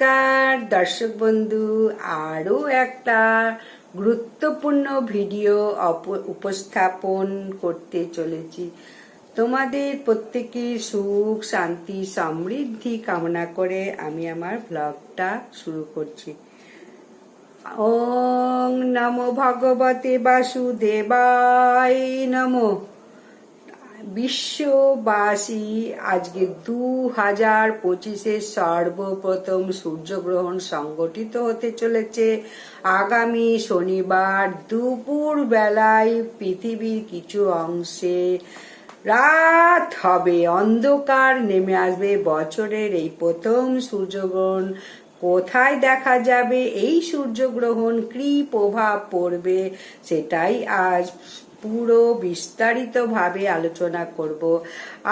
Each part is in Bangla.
নমস্কার, দর্শক বন্ধু, আরও একটা গুরুত্বপূর্ণ ভিডিও উপস্থাপন করতে চলেছি। তোমাদের প্রত্যেকের সুখ, শান্তি, সমৃদ্ধি কামনা করে আমি আমার ব্লগটা শুরু করছি। ওং নমো ভগবতে বাসুদেবায় নমো। বিশ্ববাসী, আজকে দু হাজার পঁচিশে সর্বপ্রথম সূর্যগ্রহণ সংগঠিত হতে চলেছে। আগামী শনিবার দুপুর বেলায় পৃথিবীর কিছু অংশে রাত হবে। অন্ধকার নেমে আসবে। বছরের এই প্রথম সূর্যগ্রহণ কোথায় দেখা যাবে? এই সূর্যগ্রহণ কি প্রভাব পড়বে? সেটাই আজ পুরো বিস্তারিতভাবে আলোচনা করব।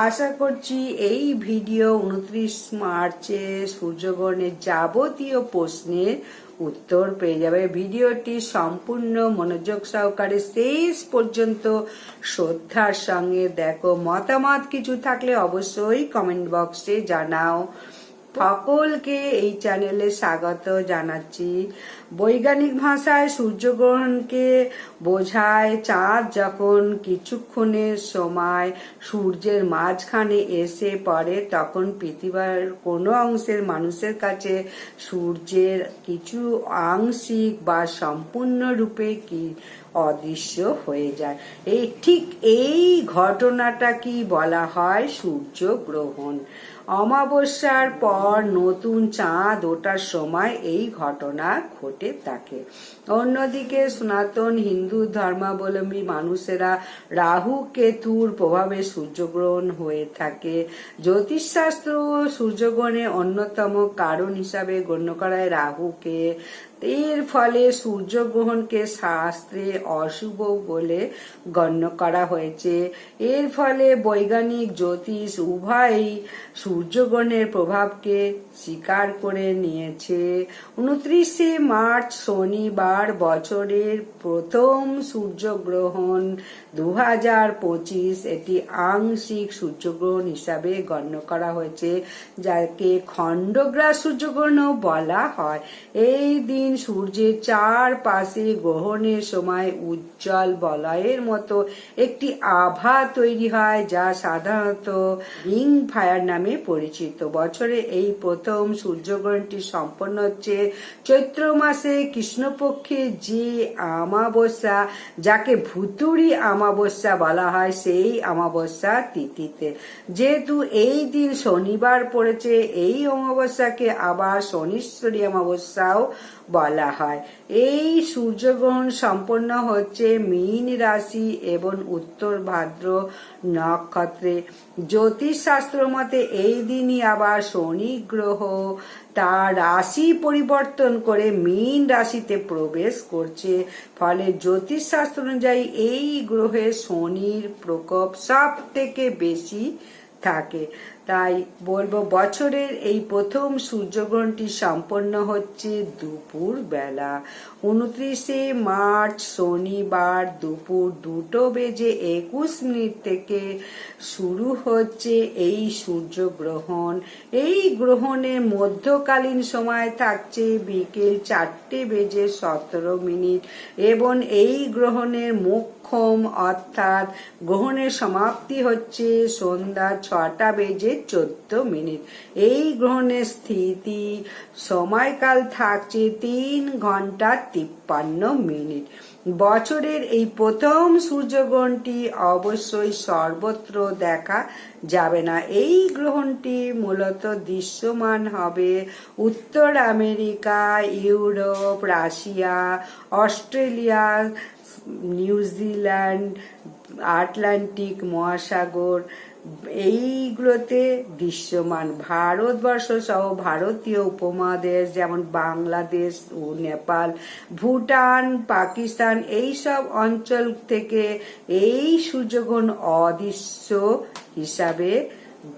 আশা করছি এই ভিডিও উনত্রিশ মার্চে সূর্যগ্রহণের যাবতীয় প্রশ্নের উত্তর পেয়ে যাবে। ভিডিওটি সম্পূর্ণ মনোযোগ সহকারে শেষ পর্যন্ত শ্রদ্ধার সঙ্গে দেখো। মতামত কিছু থাকলে অবশ্যই কমেন্ট বক্সে জানাও। সকলকে এই চ্যানেলে স্বাগত জানাচ্ছি। বৈজ্ঞানিক ভাষায় সূর্যগ্রহণকে বোঝায় চাঁদ যখন কিছুক্ষণের সময় সূর্যের মাঝখানে এসে পড়ে, তখন পৃথিবীর কোনো অংশের মানুষের কাছে সূর্যের কিছু আংশিক বা সম্পূর্ণরূপে কি অদৃশ্য হয়ে যায়। এই ঠিক এই ঘটনাটা কি বলা হয় সূর্যগ্রহণ? অমাবস্যার পর নতুন চাঁদ ওঠার সময় এই ঘটনা ঘটে থাকে। অন্যদিকে সনাতন হিন্দু ধর্মাবলম্বী মানুষেরা রাহু কেতুর প্রভাবে সূর্যগ্রহণ হয়ে থাকে। জ্যোতিষশাস্ত্র সূর্যগ্রহণের অন্যতম কারণ হিসাবে গণ্য করায় রাহুকে এর ফলে সূর্যগ্রহণকে শাস্ত্রে অশুভ বলে গণ্য করা হয়েছে। এর ফলে বৈজ্ঞানিক জ্যোতিষ উভয়ই সূর্যগ্রহণের প্রভাবকে স্বীকার করে নিয়েছে। উনত্রিশে মার্চ শনিবার বছরের প্রথম সূর্যগ্রহণ দু পঁচিশ এটি আংশিক সূর্যগ্রহণ হিসাবে গণ্য করা হয়েছে, যাকে খণ্ডগ্রাস সূর্যগ্রহণও বলা হয়। এই দিন সূর্যের চার পাশে গ্রহণের সময় উজ্জ্বল বলয়ের মতো একটি আভা তৈরি হয়, যা সাধারণত রিং ফায়ার নামে পরিচিত। বছরে এই প্রথম সূর্যগ্রহণটি সম্পন্ন হচ্ছে চৈত্র মাসে কৃষ্ণপক্ষে যে আমাবস্যা যাকে ভুতুড়ি আমাবস্যা বলা হয়, সেই আমাবস্যা তিথিতে। যেহেতু এই দিন শনিবার পড়েছে, এই অমাবস্যাকে আবার শনিশ্বরী অমাবস্যাও বলা হয়। এই সূর্যগ্রহণ সম্পন্ন হচ্ছে মীন রাশি এবং উত্তর ভাদ্র নক্ষত্রে। জ্যোতিষশাস্ত্র মতে এই দিনই আবার শনি গ্রহ তার রাশি পরিবর্তন করে মীন রাশিতে প্রবেশ করছে। ফলে জ্যোতিষশাস্ত্র অনুযায়ী এই গ্রহে শনির প্রকোপ সব থেকে বেশি থাকে। তাই বলব বছরের এই প্রথম সূর্যগ্রহণটি সম্পন্ন হচ্ছে দুপুর বেলা। উনত্রিশে মার্চ শনিবার দুপুর দুটো বেজে একুশ মিনিট থেকে শুরু হচ্ছে এই সূর্যগ্রহণ। এই গ্রহণের মধ্যকালীন সময় থাকছে বিকেল চারটে বেজে সতেরো মিনিট এবং এই গ্রহণের মোক্ষম অর্থাৎ গ্রহণের সমাপ্তি হচ্ছে সন্ধ্যা ছটা বেজে চোদ্দ মিনিট। এই গ্রহণের স্থিতি সময়কাল থাকছে তিন ঘণ্টা তিপ্পান্ন মিনিট। বছরের এই প্রথম সূর্যগ্রহণটি অবশ্যই সর্বত্র দেখা যাবে না। এই গ্রহণটি মূলত দৃশ্যমান হবে উত্তর America, Europe, Russia, Australia New Zealand Atlantic মহাসাগর এইগুলোতে দৃশ্যমান ভারতবর্ষ সহ ভারতীয় উপমহাদেশ, যেমন বাংলাদেশ ও নেপাল, ভুটান, পাকিস্তান এই সব অঞ্চল থেকে এই সূর্যগ্রহণ অদৃশ্য হিসাবে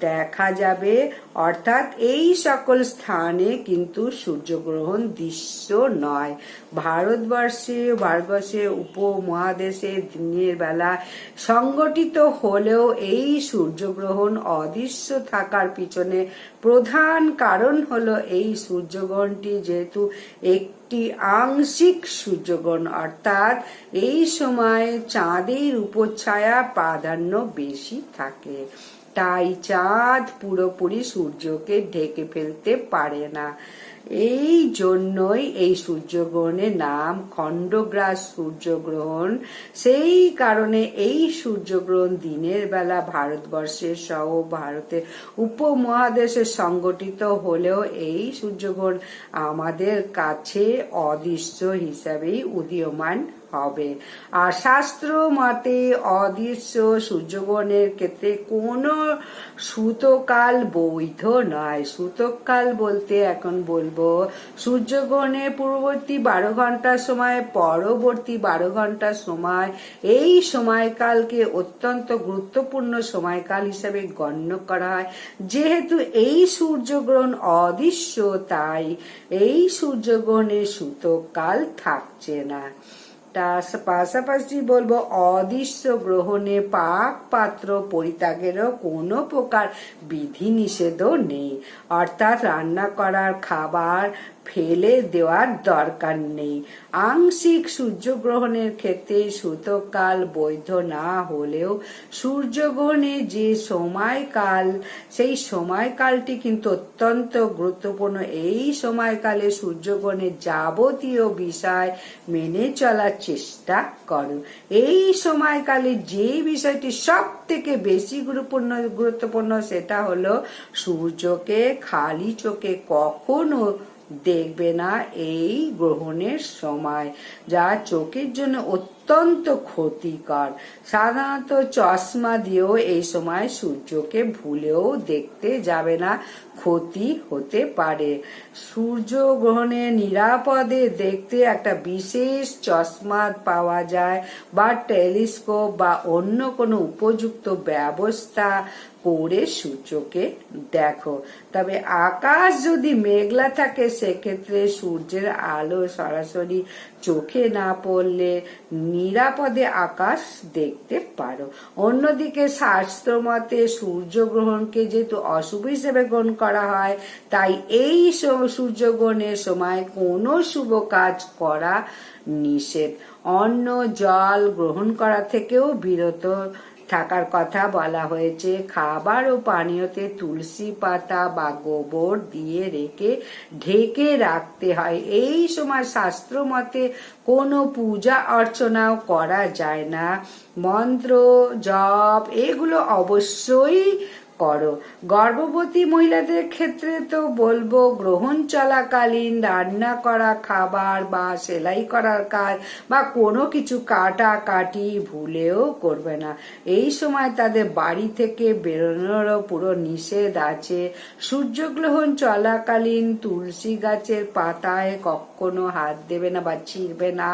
দেখা যাবে। অর্থাৎ এই সকল স্থানে কিন্তু সূর্যগ্রহণ দৃশ্য নয়। ভারতবর্ষে ভারতবর্ষে উপমহাদেশে দিনের বেলা সংগঠিত হলেও এই সূর্যগ্রহণ অদৃশ্য থাকার পিছনে প্রধান কারণ হলো এই সূর্যগ্রহণটি যেহেতু একটি আংশিক সূর্যগ্রহণ, অর্থাৎ এই সময় চাঁদের উপছায়া প্রাধান্য বেশি থাকে। তাই চাঁদ পুরোপুরি সূর্যকে ঢেকে ফেলতে পারে না। এই জন্যই এই সূর্যগ্রহণের নাম খণ্ডগ্রাস সূর্যগ্রহণ। সেই কারণে এই সূর্যগ্রহণ দিনের বেলা ভারতবর্ষের সহ ভারতের উপমহাদেশে সংগঠিত হলেও এই সূর্যগ্রহণ আমাদের কাছে অদৃশ্য হিসাবেই উদীয়মান। হবে। আর শাস্ত্র মতে অদৃশ্য সূর্যগ্রহণের ক্ষেত্রে কোনো সুতকাল বৈধ নয়। সুতকাল বলতে এখন বলব সূর্যগ্রহণের পূর্ববর্তী বারো ঘণ্টার সময়, পরবর্তী বারো ঘণ্টার সময়, এই সময়কালকে অত্যন্ত গুরুত্বপূর্ণ সময়কাল হিসাবে গণ্য করা হয়। যেহেতু এই সূর্যগ্রহণ অদৃশ্য, তাই এই সূর্যগ্রহণের সুতকাল থাকছে না। পাশাপাশি বলব অদৃশ্য গ্রহণে পাক পাত্র পরিত্যাগেরও কোনো প্রকার বিধি নিষেধও নেই। অর্থাৎ রান্না করার খাবার ফেলে দেওয়ার দরকার নেই। আংশিক সূর্যগ্রহণের ক্ষেত্রে সূতকাল বৈধ না হলেও সূর্যগ্রহণে যে সময়কাল, সেই সময়কালটি কিন্তু অত্যন্ত গুরুত্বপূর্ণ। এই সময়কালে সূর্যগ্রহণের যাবতীয় বিষয় মেনে চলার চেষ্টা করো। এই সময়কালে যে বিষয়টি সব থেকে বেশি গুরুত্বপূর্ণ গুরুত্বপূর্ণ সেটা হলো সূর্যকে, খালি চোখে কখনো দেখবে না এই গ্রহণের সময়। যা চোখের জন্য অত্যন্ত ক্ষতিকর। সাধারণত চশমা দিয়েও এই সময় সূর্যকে ভুলেও দেখতে যাবে না, ক্ষতি হতে পারে। সূর্য গ্রহণে নিরাপদে দেখতে একটা বিশেষ চশমা পাওয়া যায় বা টেলিস্কোপ বা অন্য কোনো উপযুক্ত ব্যবস্থা করে সূর্যকে দেখো। তবে আকাশ যদি মেঘলা থাকে, সেক্ষেত্রে সূর্যের আলো সরাসরি চোখে না পড়লে নিরাপদে আকাশ দেখতে পারো। অন্যদিকে শাস্ত্র মতে সূর্যগ্রহণকে যেহেতু অশুভ হিসেবে গ্রহণ করা হয়, তাই এই সূর্যগ্রহণের সময় কোনো শুভ কাজ করা নিষেধ। অন্ন, জল গ্রহণ করা থেকেও বিরত থাকার কথা বলা হয়েছে, খাবার ও পানীয়তে তুলসী পাতা বা গোবর দিয়ে রেখে ঢেকে রাখতে হয়। এই সময় শাস্ত্র মতে কোনো পূজা অর্চনাও করা যায় না। মন্ত্র, জপ, এগুলো অবশ্যই করো। গর্ভবতী মহিলাদের ক্ষেত্রে তো বলব, গ্রহণ চলাকালীন রান্না করা খাবার বা সেলাই করার কাজ বা কোনো কিছু কাটা কাটি ভুলেও করবে না। এই সময় তাদের বাড়ি থেকে বেরোনোরও পুরো নিষেধ আছে। সূর্যগ্রহণ চলাকালীন তুলসী গাছের পাতায় কখনো হাত দেবে না বা ছিঁড়বে না।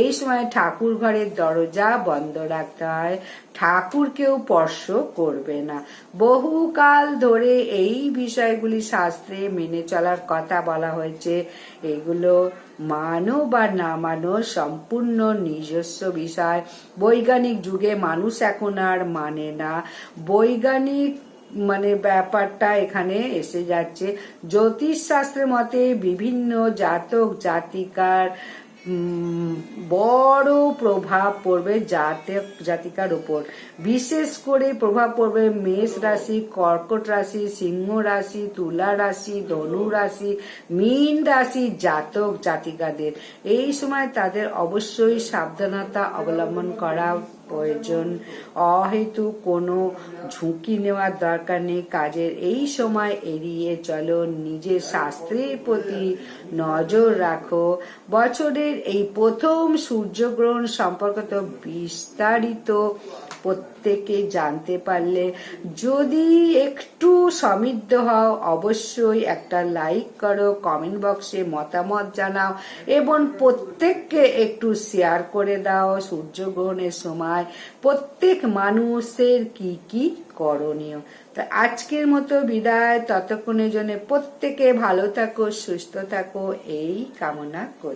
এই সময় ঠাকুর ঘরের দরজা বন্ধ রাখতে হয়। ঠাকুরকেও স্পর্শ করবে না। বহুকাল ধরে এই বিষয়গুলি শাস্ত্রে মেনে চলার কথা বলা হয়েছে। এগুলো মানো বা না মানো সম্পূর্ণ নিজস্ব বিষয়। বৈজ্ঞানিক যুগে মানুষ এখন আর মানে না। বৈজ্ঞানিক মানে ব্যাপারটা এখানে এসে যাচ্ছে। জ্যোতিষ শাস্ত্রের মতে বিভিন্ন জাতক জাতিকার বড় প্রভাব পড়বে জাতক জাতিকার উপর। বিশেষ করে প্রভাব পড়বে মেষ রাশি, কর্কট রাশি, সিংহ রাশি, তুলা রাশি, ধনু রাশি, মীন রাশি, জাতক, জাতিকাদের। এই সময় তাদের অবশ্যই সাবধানতা অবলম্বন করা প্রয়োজন। অহেতু কোনো ঝুঁকি নেওয়ার দরকার নেই। কাজের এই সময় এড়িয়ে চলো। নিজের শাস্ত্রের প্রতি নজর রাখো। বছরের এই প্রথম সূর্যগ্রহণ সম্পর্কিত বিস্তারিত প্রত্যেকে জানতে পারলে যদি একটু সমৃদ্ধ হও, অবশ্যই একটা লাইক করো কমেন্ট বক্সে মতামত জানাও এবং প্রত্যেককে একটু শেয়ার করে দাও সূর্যগ্রহণের সময় প্রত্যেক মানুষের কি কি করণীয়। তা আজকের মতো বিদায়, ততক্ষণের জন্য প্রত্যেকে ভালো থাকো, সুস্থ থাকো, এই কামনা করি।